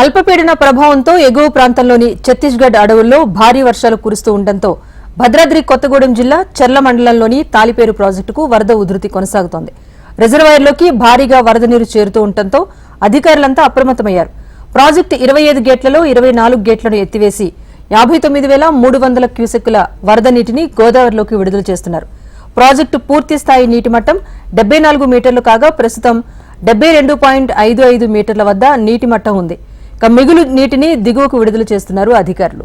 అల్పపీడన ప్రభావంతో ఎగువ ప్రాంతంలోని ఛత్తీస్గఢ్ అడవుల్లో భారీ వర్షాలు కురుస్తూ ఉండటంతో భద్రాద్రి కొత్తగూడెం జిల్లా చెర్ల మండలంలోని తాలిపేరు ప్రాజెక్టుకు వరద ఉధృతి కొనసాగుతోంది. రిజర్వాయర్లోకి భారీగా వరద నీరు చేరుతూ ఉండటంతో అధికారులంతా అప్రమత్తమయ్యారు. ప్రాజెక్టు ఇరవై ఐదు గేట్లలో ఇరవై నాలుగు గేట్లను ఎత్తివేసి యాభై తొమ్మిది వేల మూడు వందల క్యూసెక్కుల వరద నీటిని గోదావరిలోకి విడుదల చేస్తున్నారు. ప్రాజెక్టు పూర్తి స్థాయి నీటి మట్టం డెబ్బై నాలుగు మీటర్లు కాగా ప్రస్తుతం డెబ్బై రెండు పాయింట్ ఐదు ఐదు మీటర్ల వద్ద నీటి మట్టం ఉంది. ఇక మిగులు నీటిని దిగువకు విడుదల చేస్తున్నారు అధికారులు.